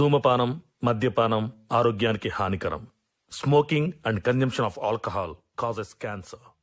ధూమపానం మద్యపానం ఆరోగ్యానికి హానికరం. Smoking and consumption of alcohol causes cancer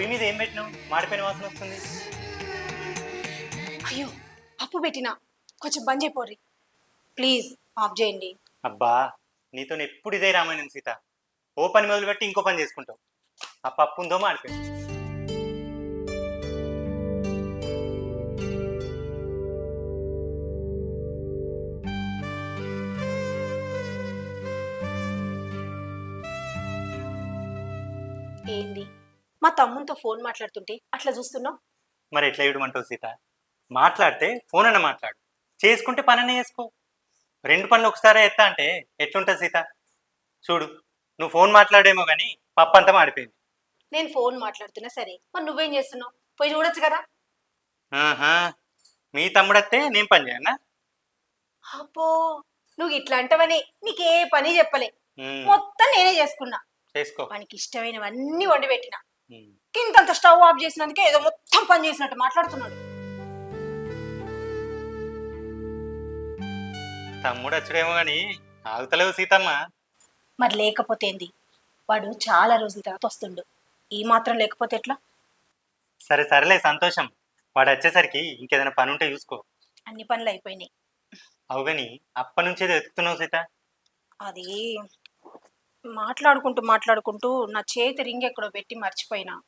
పొయ్యి మీద ఏం పెట్టినావు? మాడిపోయిన వాసన వస్తుంది. అయ్యో పప్పు పెట్టినా. కొంచెం బంద్ చేయపోర్రి ప్లీజ్ ఆఫ్ చేయండి. అబ్బా నీతో ఎప్పుడు ఇదే రామాయణం సీత. ఓ పని మొదలుపెట్టి ఇంకో పని చేసుకుంటావు. ఆ పప్పు ఉందో మాడిపోయింది. మా తమ్మునితో ఫోన్ మాట్లాడుతుంటే అట్లా చూస్తున్నావు? మరి ఎట్లా ఇవ్వమంటావు సీత? మాట్లాడితే ఫోన్ అన్న మాట్లాడు. చేసుకుంటే పని అన్న చేసుకో. రెండు పనులు ఒకసారి ఎత్తా అంటే ఎట్లుంటుంది సీత? చూడు నువ్వు ఫోన్ మాట్లాడేమో కానీ పప్పు అంతా మాడిపోయింది. నేను ఫోన్ మాట్లాడుతున్నా సరే మరి నువ్వేం చేస్తున్నావు? పోయి చూడొచ్చు కదా? ఆహా మీ తమ్ముడత్తే నేను పని చేయనా? అబ్బో నువ్వు ఇట్లా అంటావని నీకే పని చెప్పలే. మొత్తం నేనే చేసుకున్నా. చేసుకో. వానికి ఇష్టమైనవన్నీ వండి పెట్టిన. ఇంతంత స్టవ్ ఆఫ్ చేసినందుకే ఏదో మొత్తం పని చేసినట్టు మాట్లాడుతున్నాడు. తమ్ముడు వచ్చుడేమో కానీ ఆగుతలేవు సీతమ్మ. మరి లేకపోతే ఏంది? వాడు చాలా రోజుల తర్వాత వస్తుండు. ఈ మాత్రం లేకపోతే ఎట్లా? సరే సరేలే సంతోషం. వాడు వచ్చేసరికి ఇంకేదైనా పని ఉంటే చూసుకో. అన్ని పనులు అయిపోయినాయి. అవు కానీ అప్పటి నుంచి ఏదో వెతుకుతున్నావు సీత. అది మాట్లాడుకుంటూ మాట్లాడుకుంటూ నా చేతి రింగ్ ఎక్కడో పెట్టి మర్చిపోయినా.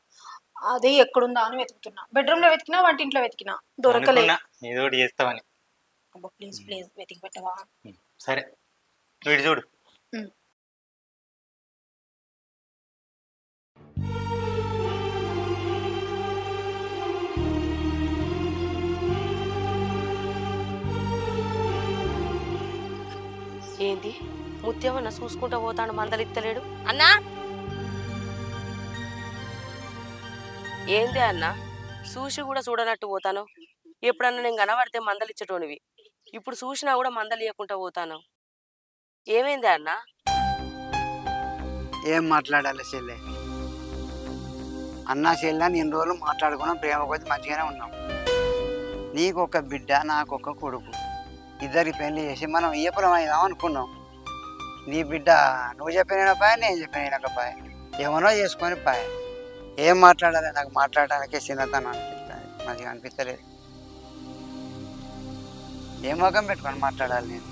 అదే ఎక్కడుందా అని వెతుకుతున్నా. బెడ్రూమ్లో వెతికినా వంటింట్లో వెతికినా దొరకలే. అనుకున్నా ఏదో చేస్తావని అబ్బా ప్లీజ్ ప్లీజ్ వెతికి పెట్టవా? సరే. వీడు చూడు. ఉమ్. ముత్యమన్న చూసుకుంటా పోతాడు మందలిత్తలేడు. అన్నా! ఏంది అన్న? చూసి కూడా చూడనట్టు పోతాను? ఎప్పుడన్నా నేను కనబడితే మందలిచ్చేటోనివి. ఇప్పుడు చూసినా కూడా మందలియకుండా పోతాను? ఏమైంది అన్న? ఏం మాట్లాడాలి చెల్లె? అన్న చెల్లె ఇన్ని రోజులు మాట్లాడుకున్నాం ప్రేమ కొద్ది మంచిగానే ఉన్నాం. నీకు ఒక బిడ్డ నాకు ఒక కొడుకు. ఇద్దరికి పెళ్ళి చేసి మనం ఈయపురం అయిదాం అనుకున్నాం. నీ బిడ్డ నువ్వు చెప్పిన పాయ నేను చెప్పిన పాయ ఏమనో చేసుకొని పాయ. ఏం మాట్లాడాలి? నాకు మాట్లాడడానికే చిన్నతనం అనిపిస్తుంది. మంచిగా అనిపించలేదు ఏ మొఖం పెట్టుకొని మాట్లాడాలి నేను?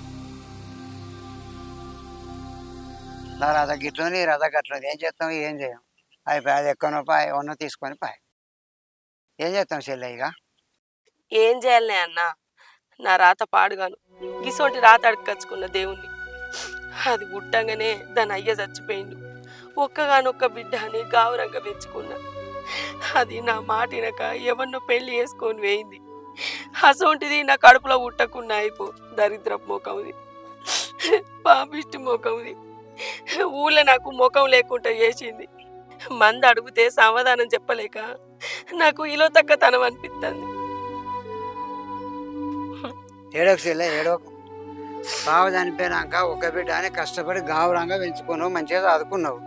నా రథ గిట్లుంది రథ గట్లుంది. ఏం చేస్తాం? ఏం చేయం? అయిపోయి అది ఎక్కువ పాయ ఉన్నో తీసుకొని పాయ. ఏం చేస్తాం చెల్లె ఇక ఏం చేయాలి అన్న? నా రాత పాడుగాను. గిసోటి రాత అడకచ్చుకున్న దేవుణ్ణి. అది పుట్టంగానే దాని అయ్య చచ్చిపోయిండు. ఒక్కగానొక్క బిడ్డ అని గావురంగా పెంచుకున్నా. అది నా మాట వినక ఎవరినో పెళ్ళి చేసుకొని వేయింది అసోంటిది నా కడుపులో ఉట్టకున్నా అయిపో దరిద్రపు మొఖంది పాపిష్టి మోకముది ఊళ్ళో నాకు ముఖం లేకుండా చేసింది. మంది అడిగితే సమాధానం చెప్పలేక నాకు ఇలో తక్కతనం అనిపిస్తుంది ఏడోకు ఏడోకు. బావ చనిపోయినాక ఒక బిడ్డ అని కష్టపడి గావురంగా పెంచుకున్నావు మంచిగా చదువుకున్నావు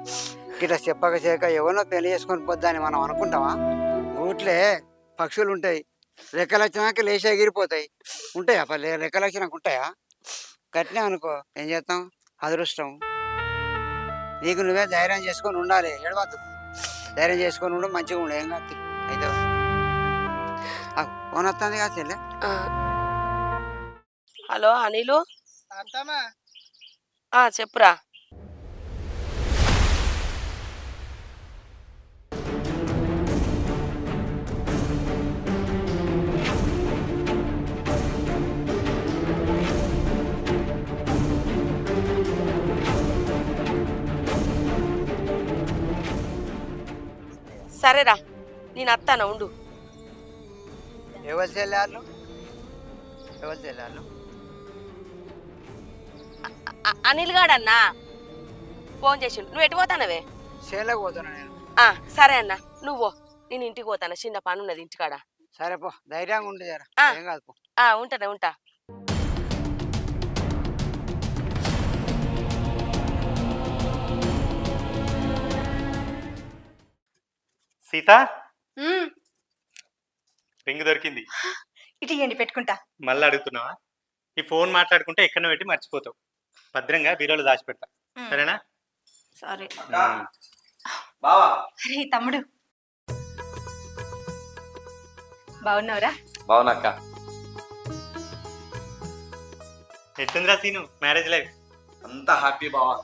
ఇట్లా చెప్పక చేయక ఎవరినో పెళ్ళి చేసుకొని పోద్దని మనం అనుకుంటామా? గూట్లే పక్షులు ఉంటాయి. రెక్కలు లేచి ఎగిరిపోతాయి. ఉంటాయా పల్లె రెక్కలు ఉంటాయా? కట్టినా అనుకో ఏం చేస్తాం? అదృష్టం. నీకు నువ్వే ధైర్యం చేసుకొని ఉండాలి ఏడవద్దు. ధైర్యం చేసుకొని ఉండు మంచిగా ఉండు ఏం కాదు. అయితే ఫోన్ వస్తుంది కదా చెల్లె? హలో అనిలు? ఆ చెప్పురా. సరేరా నేను అత్తాను ఉండు. ఎవరు చెల్లారు ఎవరు చెల్లారు అ- అనిల్ గాడన్నా? ఫోన్ చేసిండు. నువ్వు ఎటు పోతానవే? చేనులకు పోతున్నా నేను. ఆ, సరే అన్న. నువ్వు నేను ఇంటికి పోతాను. చిన్న పని ఉన్నది ఇంటికాడ. సరే పో. ధైర్యంగా ఉండి జర. ఆ. ఏం కాదు పో. ఆ, ఉంటానే ఉంటా. సీత? మ్మ్. రింగ్ దొరికింది. ఇటు ఇవ్వండి పెట్టుకుంటా. మళ్ళీ అడుగుతున్నావా? ఈ ఫోన్ మాట్లాడుకుంటే ఎక్కడో పెట్టి మర్చిపోతావు. భద్రంగా బీరోలో దాచిపెడతా. సరేనా? సరే. బావా. అరే తమ్ముడు. బాగున్నావురా? బావునక్క ఎట్లుందిరా సీను? Marriage life? అంత హ్యాపీ బావా.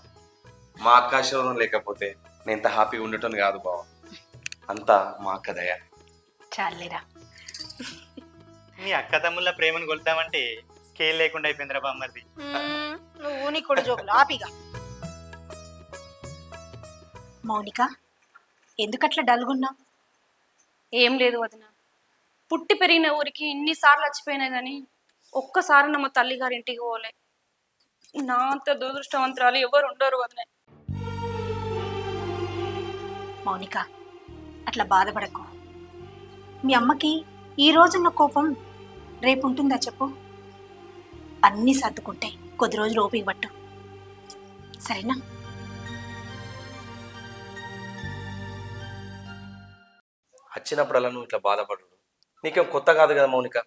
మా అక్క ఆశీర్వాదం లేకపోతే నేను ఇంత హ్యాపీగా ఉండటం కాదు బావా. అంతా మా అక్క దయ. చాలేరా. మీ అక్క తమ్ముళ్ళ ప్రేమను కొలుద్దామంటే స్కేల్ లేకుండా అయిపోయిందిరా బామ్మర్ది. నువ్వు నీ కూడా జోకులు ఆపిగా. మౌనిక ఎందుకట్లా డల్గున్నావు? ఏం లేదు వదిన. పుట్టి పెరిగిన ఊరికి ఇన్నిసార్లు వచ్చిపోయినా కానీ ఒక్కసారి నమ్మ తల్లి గారి ఇంటికి పోలే. నా అంత దురదృష్టవంతురాలు ఎవరు ఉండరు వదిన. మౌనిక అట్లా బాధపడకు. మీ అమ్మకి ఈ రోజున్న కోపం రేపు ఉంటుందా చెప్పు? అన్నీ సర్దుకుంటే కొద్ది రోజులు ఓపిక పట్టు. సరేనా? వచ్చినప్పుడల్లా నువ్వు ఇట్లా బాధపడు నీకేం కొత్త కాదు కదా మౌనిక?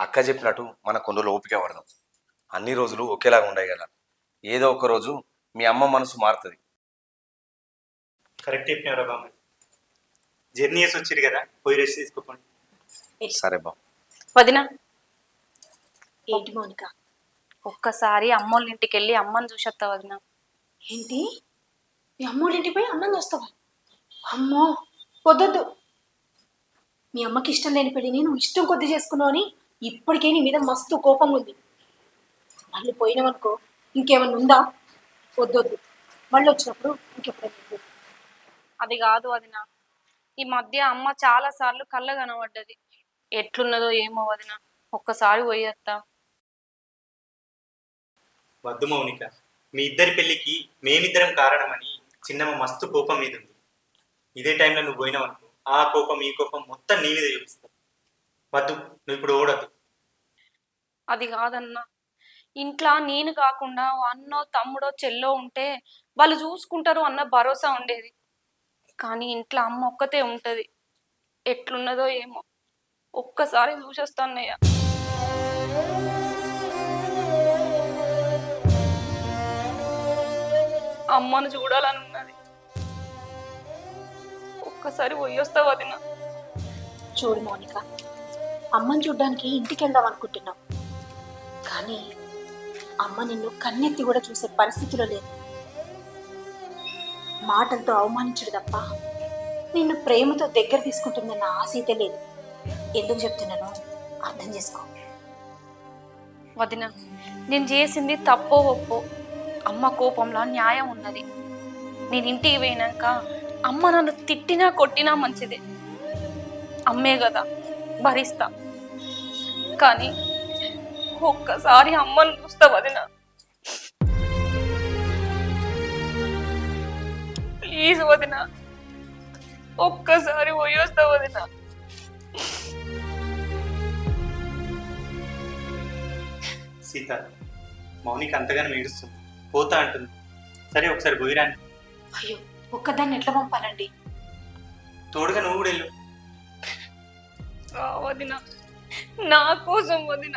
అక్క చెప్పినట్టు మన కొండలో ఓపిక పడదాం. అన్ని రోజులు ఒకేలాగా ఉండయి కదా. ఏదో ఒక రోజు మీ అమ్మ మనసు మారుతుంది. కరెక్ట్ చెప్పినారా బామ్మర్ది జర్నీ చేసి వచ్చిరు కదా. పోయి రెస్ట్ తీసుకోకండి సరే బా వదిన ఏంటి మౌనిక? ఒక్కసారి అమ్మోళ్ళ ఇంటికి వెళ్ళి అమ్మని చూసేస్తా వదిన? ఏంటి? మీ అమ్మోళ్ళ ఇంటికి పోయి అన్నం చేస్తావా అమ్మో వద్దొద్దు. మీ అమ్మకి ఇష్టం లేని పెళ్ళిని నువ్వు ఇష్టం కొద్ది చేసుకున్నావు అని ఇప్పటికే నీ మీద మస్తు కోపం ఉంది మళ్ళీ పోయినావనుకో ఇంకేమన్నా ఉందా? వద్దొద్దు. మళ్ళీ వచ్చినప్పుడు ఇంకెప్పుడైనా చెప్పు. అది కాదు వదిన. ఈ మధ్య అమ్మ చాలా సార్లు కళ్ళ కనబడ్డది. ఎట్లున్నదో ఏమో వదిన. ఒక్కసారి పోయేస్తా వద్దు మౌనిక మీ ఇద్దరి పెళ్ళికి మేమిద్దరం కారణమని చిన్నమ్మ మస్తు కోపం మీద ఉంది. ఇదే టైంలో నువ్వు పోయినావు అనుకో ఆ కోపం ఈ కోపం మొత్తం నీ మీద చూపిస్తావు వద్దు నువ్వు ఇప్పుడు ఓడద్దు. అది కాదన్నా. ఇంట్లో నేను కాకుండా అన్నో తమ్ముడో చెల్లో ఉంటే వాళ్ళు చూసుకుంటారు అన్న భరోసా ఉండేది. కానీ ఇంట్లో అమ్మ ఒక్కతే ఉంటది. ఎట్లున్నదో ఏమో. ఒక్కసారి చూసేస్తాన్నయ్య. అమ్మను చూడాలని ఉన్నది. ఒక్కసారి పోయొస్తా వదిన చూడు మౌనిక అమ్మని చూడ్డానికి ఇంటికి వెళ్దాం అనుకుంటున్నాం కానీ అమ్మ నిన్ను కన్నెత్తి కూడా చూసే పరిస్థితిలో లేదు. మాటలతో అవమానించడు తప్ప నిన్ను ప్రేమతో దగ్గర తీసుకుంటుందన్న ఆశ అయితే లేదు. ఎందుకు చెప్తున్నానో అర్థం చేసుకో. వదిన నేను చేసింది తప్పో ఒప్పో. అమ్మ కోపంలో న్యాయం ఉన్నది. నేను ఇంటికి పోయినాక అమ్మ నన్ను తిట్టినా కొట్టినా మంచిదే. అమ్మే కదా భరిస్తా. కానీ ఒక్కసారి అమ్మను చూస్తా వదిన. ప్లీజ్ వదిన. ఒక్కసారి పోయొస్తా వదిన. సీత మౌనిక అంతగానే ఏడుస్తుంది. పోతా అంటుంది. సరే ఒకసారి పోయిరాని అయ్యో ఒక్కదాన్ని ఎట్లా పంపాలండి? తోడుగా నువ్వు కూడా వెళ్ళు. వదిన నా కోసం వదిన.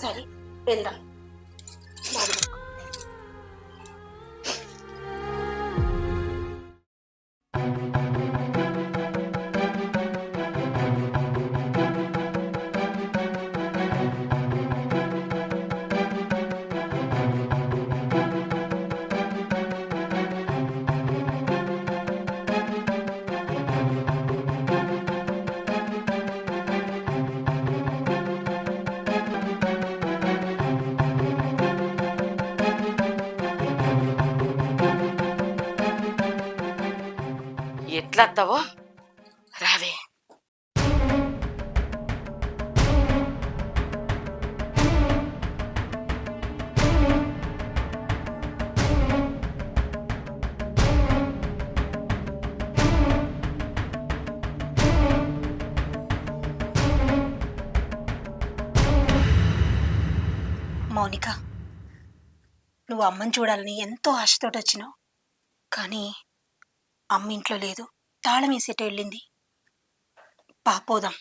సరే వెళ్దాం. బాగుంది. ఎట్లా వస్తావో రావే. మౌనిక నువ్వు అమ్మని చూడాలని ఎంతో ఆశతోటి వచ్చినావు కానీ అమ్మ ఇంట్లో లేదు. తాళం వేసేట వెళ్ళింది పాపోదాం.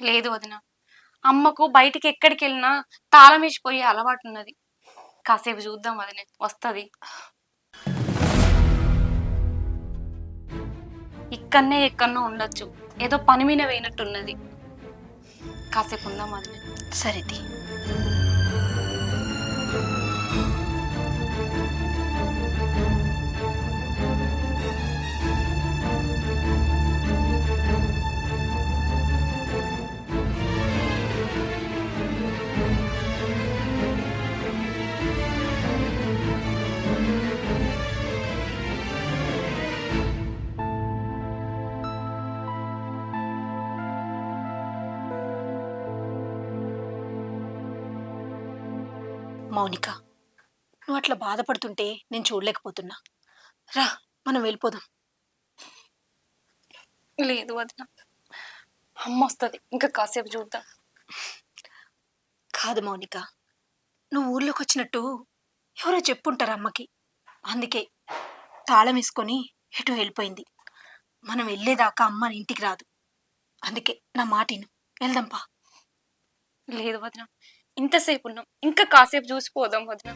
లేదు వదిన అమ్మకు బయటికి ఎక్కడికి వెళ్ళినా తాళం వేసిపోయే అలవాటు ఉన్నది కాసేపు చూద్దాం వదిన వస్తుంది. ఇక్కడనే ఎక్కడనో ఉండొచ్చు. ఏదో పని మీద పోయినట్టున్నది కాసేపు ఉందాం వదిన. సరిది మౌనిక. నువ్వు అట్లా బాధపడుతుంటే నేను చూడలేకపోతున్నా. రా మనం వెళ్ళిపోదాం. లేదు వదిన. అమ్మ వస్తుంది ఇంకా కాసేపు చూద్దాం. కాదు మౌనిక నువ్వు ఊర్లోకి వచ్చినట్టు ఎవరో చెప్పుంటారు అమ్మకి. అందుకే తాళం వేసుకొని ఎటో వెళ్ళిపోయింది. మనం వెళ్ళేదాకా అమ్మ ఇంటికి రాదు. అందుకే నా మాటిను వెళ్దాంపా లేదు వదిన ఇంతసేపు ఉన్నాం ఇంకా కాసేపు చూసిపోదాం వదిన.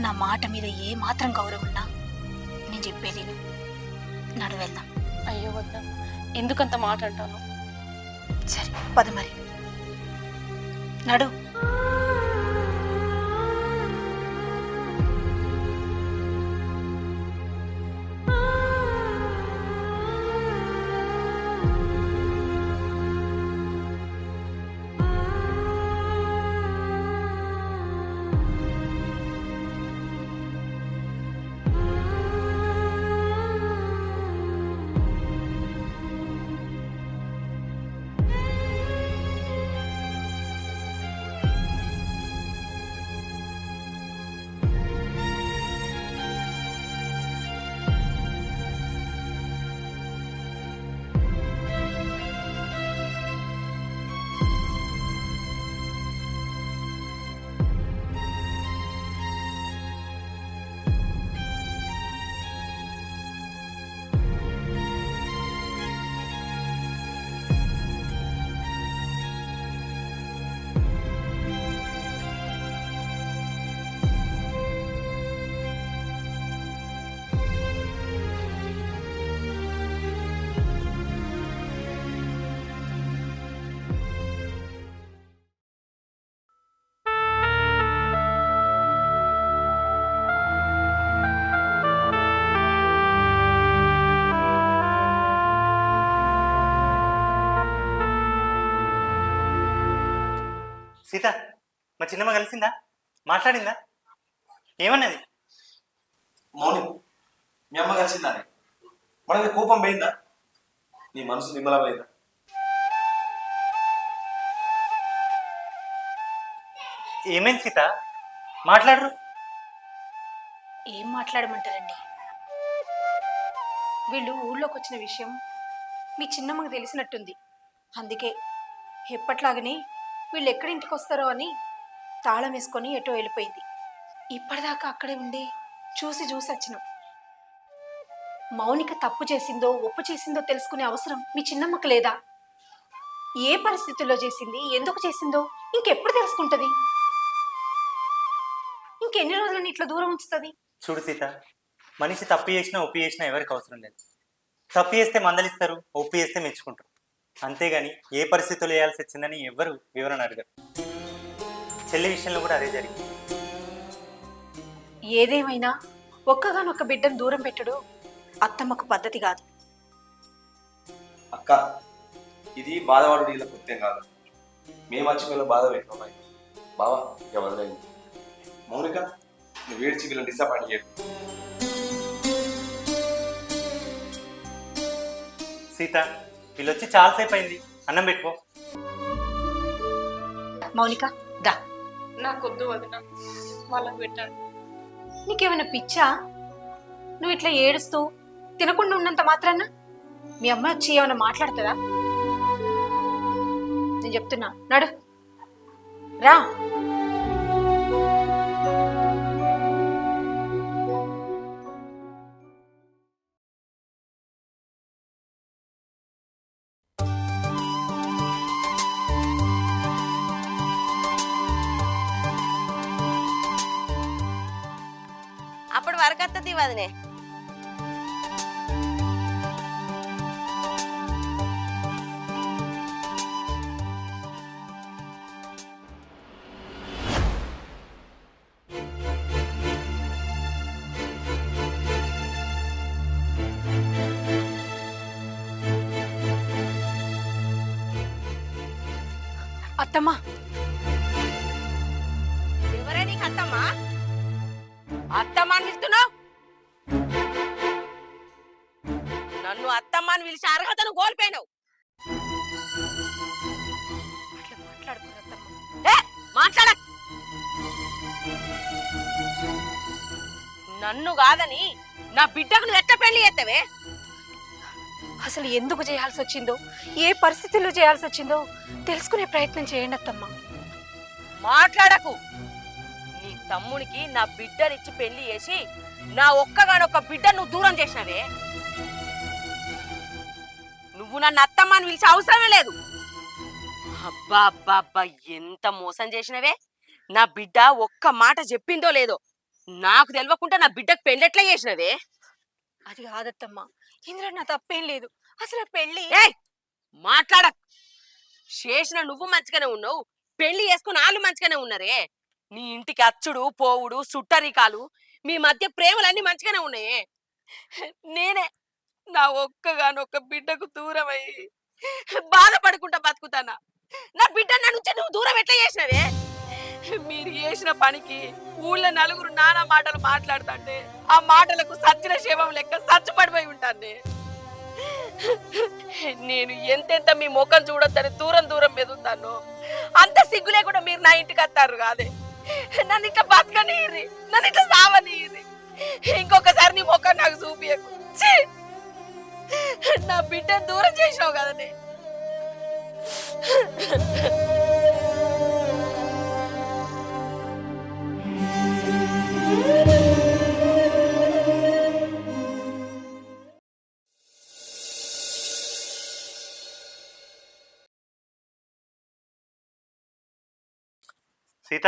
నా మాట మీద ఏ మాత్రం గౌరవం ఉన్నా నేను చెప్పేది. నడు వెళ్దాం. అయ్యో వదిన ఎందుకంత మాట అంటాను? సరే పద మరి. నడు. సీత మా చిన్నమ్మ కలిసిందా? మాట్లాడిందా? ఏమన్నది? మౌని మీ అమ్మ కలిసిందానే మనకి కోపం పోయిందా? నీ మనసు నిమ్మలమైందా? ఏమైంది సీత? మాట్లాడరు. ఏం మాట్లాడమంటారండి? వీళ్ళు ఊళ్ళోకి వచ్చిన విషయం మీ చిన్నమ్మకి తెలిసినట్టుంది. అందుకే ఎప్పట్లాగనే వీళ్ళు ఎక్కడింటికి వస్తారో అని తాళం వేసుకొని ఎటో వెళ్ళిపోయింది. ఇప్పటిదాకా అక్కడే ఉండి చూసి చూసి వచ్చినాం. మౌనిక తప్పు చేసిందో ఒప్పు చేసిందో తెలుసుకునే అవసరం మీ చిన్నమ్మకు లేదా? ఏ పరిస్థితుల్లో చేసింది? ఎందుకు చేసిందో ఇంకెప్పుడు తెలుసుకుంటది? ఇంకెన్ని రోజులని ఇట్లా దూరం ఉంచుతుంది? చూడు సీత మనిషి తప్పు చేసినా ఒప్పు చేసినా ఎవరికి అవసరం లేదు. తప్పు చేస్తే మందలిస్తారు ఒప్పు చేస్తే మెచ్చుకుంటారు. అంతేగాని ఏ పరిస్థితుల్లో వేయాల్సి వచ్చిందని ఎవరు వివరణ అడగరు. చెల్లి విషయంలో కూడా అదే జరిగింది. ఏదేమైనా ఒక్కగానొక్క బిడ్డను దూరం పెట్టడు అత్తమ్మకు పద్ధతి కాదు. అక్క ఇది బాధపడు వీళ్ళ కృత్యం కాదు. మేము వీళ్ళ బాధ పెట్టినాం బావా ఇక వదిలేయండి. మౌనిక నువ్వు ఏడ్చి వీళ్ళని డిసప్పాయింట్ చేయడు సీత వీళ్ళు వచ్చి చాలాసేపు అయింది. అన్నం పెట్టుకో. మౌనిక దా. నాకొద్దు వదిన. వాళ్ళకి పెట్టాను. నీకేమైనా పిచ్చా? నువ్వు ఇట్లా ఏడుస్తూ తినకుండా ఉన్నంత మాత్రాన? మీ అమ్మ వచ్చి ఏమైనా మాట్లాడుతుందా? నేను చెప్తున్నా. నడు. రా. వదినే అత్తమ్మా ఎవరే నీకు అత్తమ్మా అత్తమ్మ అని పిలుస్తున్నావు నన్ను అత్తమ్మ అని పిలిచి అర్హతను కోల్పోయినావు. మాట్లాడ. నన్ను కాదని నా బిడ్డకు నువ్వు ఎట్ట పెళ్ళి చేస్తావే? అసలు ఎందుకు చేయాల్సి వచ్చిందో? ఏ పరిస్థితుల్లో చేయాల్సి వచ్చిందో తెలుసుకునే ప్రయత్నం చేయండి అత్తమ్మ. మాట్లాడకు. నీ తమ్మునికి నా బిడ్డనిచ్చి పెళ్ళి చేసి నా ఒక్కగానొక్క బిడ్డ నువ్వు దూరం చేసినవే? నువ్వు నన్ను అత్తమ్మ అని పిలిచే అవసరమే లేదు. అబ్బా అబ్బా అబ్బా ఎంత మోసం చేసినవే. నా బిడ్డ ఒక్క మాట చెప్పిందో లేదో నాకు తెలియకుండా నా బిడ్డకు పెళ్ళెట్లా చేసినవే? అది కాదత్తమ్మ. ఇందులో నా తప్పేం లేదు. అసలు ఏయ్! మాట్లాడ. చేసిన నువ్వు మంచిగానే ఉన్నావు. పెళ్ళి చేసుకుని వాళ్ళు మంచిగానే ఉన్నారే. నీ ఇంటికి అచ్చుడు పోవుడు సుట్టరికాలు మీ మధ్య ప్రేమలన్నీ మంచిగానే ఉన్నాయే. నేనే నా ఒక్కగానొక్క బిడ్డకు దూరం అయ్యి బాధపడుకుంటా బతుకుతానా? నా బిడ్డ నా నుంచి నువ్వు దూరం ఎట్లా చేసినవే? మీరు చేసిన పనికి ఊళ్ళో నలుగురు నానా మాటలు మాట్లాడుతుంటే ఆ మాటలకు సచ్చిన శవం లెక్క సచ్చుపడిపోయి ఉంటాను నేను ఎంతెంత మీ ముఖం చూడొద్దని దూరం దూరం మెదుతాను అంత సిగ్గు లేకుండా మీరు నా ఇంటికి వస్తారు కాదే. నన్ను ఇట్లా బతకనీరి నన్ను ఇట్లా సావనీరి ఇంకొకసారి నీ ముఖం నాకు చూపియకు. ఛీ! నా బిడ్డను దూరం చేసినావు కదనే సీత?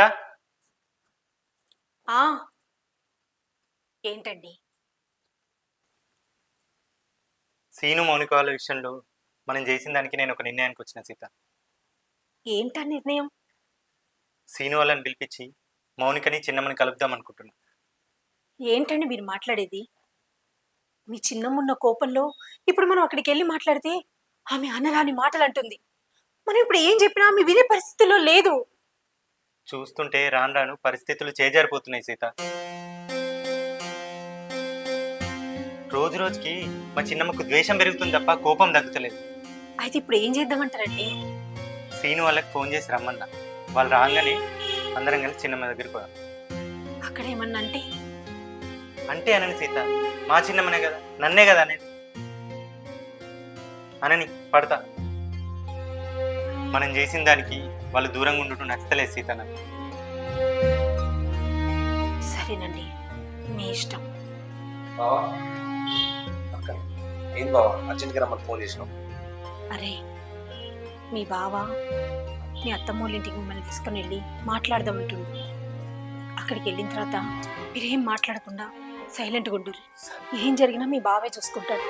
ఆ. ఏంటండి? సీను మౌనిక వాళ్ళ విషయంలో మనం చేసిన దానికి నేను ఒక నిర్ణయానికి వచ్చిన సీత. ఏంటా నిర్ణయం? సీను వాళ్ళని పిలిపించి మౌనికని చిన్నమ్మని కలుపుదాం అనుకుంటున్నా. ఏంటండి మీరు మాట్లాడేది? మీ చిన్నమ్మున్న కోపంలో ఇప్పుడు మనం అక్కడికి వెళ్ళి మాట్లాడితే ఆమె అనరాని మాటలు అంటుంది మనం ఇప్పుడు ఏం చెప్పినా ఆమె వినే పరిస్థితిలో లేదు. చూస్తుంటే రాను రాను పరిస్థితులు చేజారిపోతున్నాయి సీత. రోజు రోజుకి మా చిన్నమ్మకు ద్వేషం పెరుగుతుంది తప్ప కోపం తగ్గుతలేదు. అయితే ఇప్పుడు ఏం చేద్దామంటారండి? సీను వాళ్ళకి ఫోన్ చేసి రమ్మన్నా. వాళ్ళు రాగానే అందరం కలిసి చిన్నమ్మ దగ్గరికి పోదాం. అక్కడ ఏమన్నా అంటే? అంటే అనని సీత మా చిన్నమ్మనే కదా నన్నే కదా అనేది. అనని పడతా. మనం చేసిన దానికి వాళ్ళు దూరంగా ఉండటం నచ్చలేదు సీత నాకు. సరేనండి మీ ఇష్టం. ఏం బావా? అర్జెంట్గా రమ్మని ఫోన్ చేసినావు. అరే మీ బావ మీ అత్తమ్మోళ్ళ ఇంటికి మిమ్మల్ని తీసుకుని వెళ్ళి మాట్లాడదామంటుండు. అక్కడికి వెళ్ళిన తర్వాత మీరేం మాట్లాడకుండా సైలెంట్గా ఉండు ఏం జరిగినా మీ బావే చూసుకుంటాడు.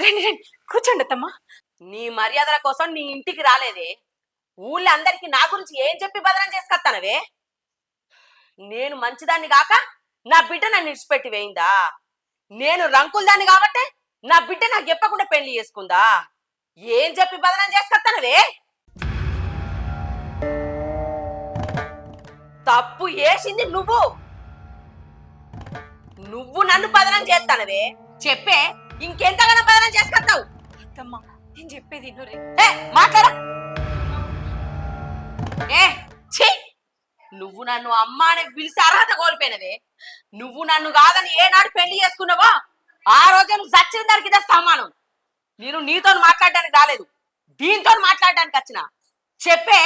రండి రండి. కూర్చోండి అత్తమ్మా. నీ మర్యాదల కోసం నీ ఇంటికి రాలేదే. ఊళ్ళో అందరికి నా గురించి ఏం చెప్పి బదనం చేసుకొస్తానవే నేను మంచిదాన్ని కాక నా బిడ్డ నన్ను విడిచిపెట్టి వేయిందా? నేను రంకులదాన్ని కాబట్టి నా బిడ్డ నాకు చెప్పకుండా పెళ్ళి చేసుకుందా? ఏం చెప్పి బదనం చేసుకొస్తానవే తప్పు వేసింది నువ్వు. నువ్వు నన్ను బదనం చేస్తానవే చెప్పే. ఇంకెంతగానో బదనం చేసుకొస్తావు? అత్తమ్మ నేను చెప్పేది నువ్వు ఏ మాట్లాడ. ఏ ఛీ! నువ్వు నన్ను అమ్మ అని పిలిచి అర్హత కోల్పోయినవే. నువ్వు నన్ను కాదని ఏనాడు పెళ్ళి చేసుకున్నావో ఆ రోజే నువ్వు చచ్చిన దానికి సమానం. నేను నీతో మాట్లాడడానికి రాలేదు. దీంతో మాట్లాడడానికి వచ్చిన. చెప్పే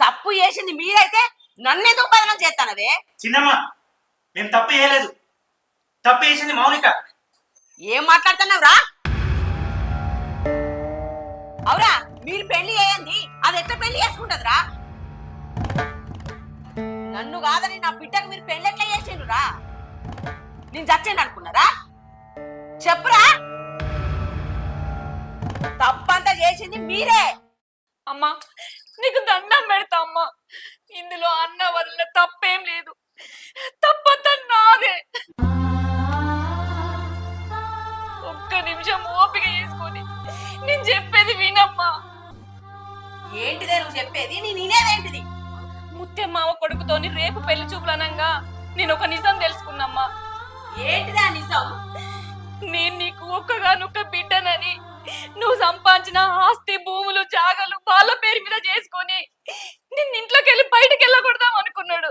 తప్పు చేసింది మీరైతే నన్నెందుకు బదనం చేస్తానవే? చిన్నమ్మ నేను తప్పు చేయలేదు. తప్పు చేసింది మౌనిక. ఏం మాట్లాడుతున్నావురా అవురా మీరు పెళ్ళి చేయండి. అది ఎట్లా పెళ్ళి చేసుకుంటదిరా? నన్ను కాదని నా బిడ్డకు మీరు పెళ్ళి ఎట్లా చేసిండ్రురా? నేను చచ్చాను అనుకున్నారా? చెప్పురా. తప్పంతా చేసింది మీరే. అమ్మా నీకు దండం పెడతా అమ్మా. ఇందులో అన్న వల్ల తప్పేం లేదు. తప్పంతా నాదే. ఒక్క నిమిషం ఓపిక చేసుకొని నేను చెప్పేది వినమ్మా. ఏంటిదే నువ్వు చెప్పేది? నీ నేనేదేంటిది? ముత్యం మామ కొడుకుతోని రేపు పెళ్ళి చూపులనంగా నేను ఒక నిజం తెలుసుకున్నమ్మా. ఏంటిదా నిజం? నేను నీకు ఒక్కగానొక్క బిడ్డనని నువ్వు సంపాదించిన ఆస్తి భూములు జాగలు వాళ్ళ పేరు మీద చేసుకొని నిన్ను ఇంట్లోకి వెళ్ళి బయటకు వెళ్ళకూడదాం అనుకున్నాడు.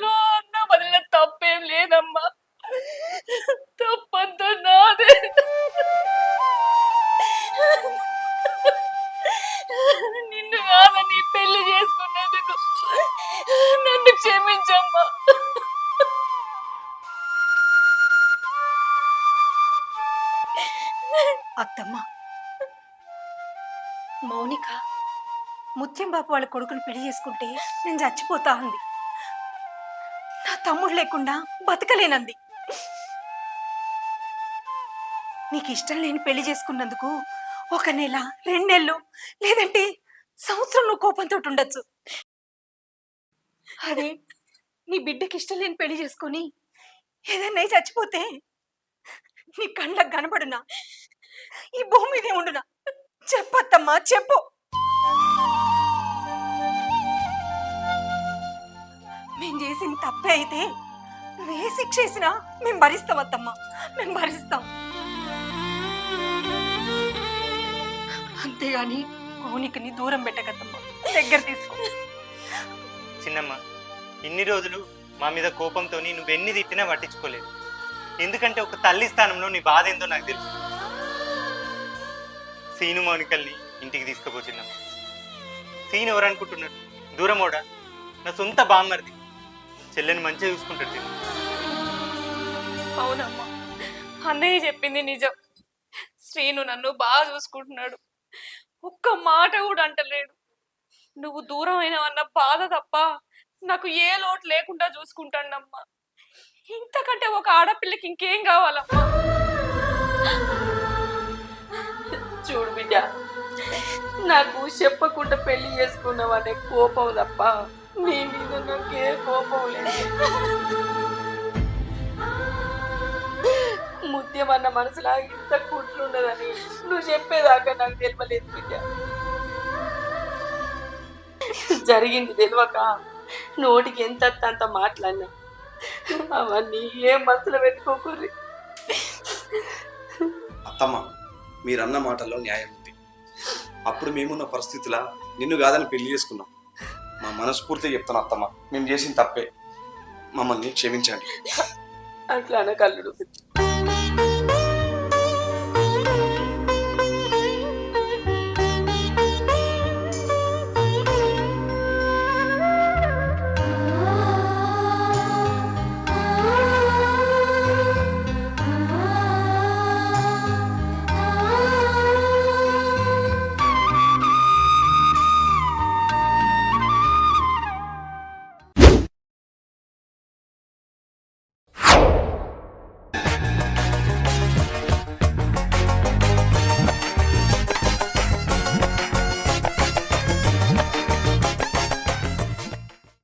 ఇందులో అన్న వదిలిన తప్పేం లేదమ్మా. తప్పంతా నాదే. నిన్ను కాదని పెళ్ళి చేసుకున్నందుకు నన్ను క్షమించమ్మా. అత్తమ్మ మౌనిక ముత్యం బాబు వాళ్ళ కొడుకుని పెళ్ళి చేసుకుంటే నేను చచ్చిపోతా ఉంది తమ్ముడు లేకుండా బతకలేనంది. నీకు ఇష్టం లేని పెళ్ళి చేసుకున్నందుకు ఒక నెల రెండేళ్ళు లేదంటే సంవత్సరం నువ్వు కోపంతో ఉండొచ్చు. అదే నీ బిడ్డకి ఇష్టం లేని పెళ్ళి చేసుకొని ఏదన్నా చచ్చిపోతే నీ కళ్ళకు కనబడునా ఈ భూమి మీదే ఉండునా? చెప్పత్తమ్మా చెప్పు. మేం చేసిన తప్పే అయితే నువ్వు ఏ శిక్ష వేసినా మేము భరిస్తాం అత్తమ్మా మేము భరిస్తాం. అంతేగాని మౌనికని దూరం పెట్టకత్తమ్మా. దగ్గర తీసుకో. చిన్నమ్మ ఇన్ని రోజులు మా మీద కోపంతో నువ్వెన్ని తిట్టినా పట్టించుకోలేదు. ఎందుకంటే ఒక తల్లి స్థానంలో నీ బాధ ఏందో నాకు తెలుసు. సీను మౌనికల్ని ఇంటికి తీసుకుపో చిన్నమ్మ. సీను ఎవరు అనుకుంటున్నాడు దూరమోడా నా సొంత బామ్మర్ది. చెల్లెని మంచిగా చూసుకుంటాడు అవునమ్మా. అన్నయ్య చెప్పింది నిజం. శ్రీను నన్ను బాగా చూసుకుంటున్నాడు. ఒక్క మాట కూడా అంటలేడు. నువ్వు దూరం అయినావన్న బాధ తప్ప నాకు ఏ లోటు లేకుండా చూసుకుంటానమ్మా. ఇంతకంటే ఒక ఆడపిల్లకి ఇంకేం కావాలమ్మా? చూడు బిడ్డ నాకు చెప్పకుండా పెళ్ళి చేసుకున్నావనే కోపం తప్ప నీ మీద నాకు కోపం లేదు. ముత్యం అన్న మనసులా ఇంత కుట్లుండదని నువ్వు చెప్పేదాకా నాకు తెలియలేదు బిడ్డ. జరిగింది తెలియక నోటికి ఎంత అంత మాట్లాడినా అవన్నీ ఏం మనసులో పెట్టుకోకూరి అత్తమ్మ మీరన్న మాటల్లో న్యాయం ఉంది. అప్పుడు మేమున్న పరిస్థితుల నిన్ను కాదని పెళ్ళి చేసుకున్నాం. మా మనస్ఫూర్తిగా చెప్తాను అత్తమ్మ. మేము చేసిన తప్పే. మమ్మల్ని క్షమించండి. అట్లానే అనకల్లుడు.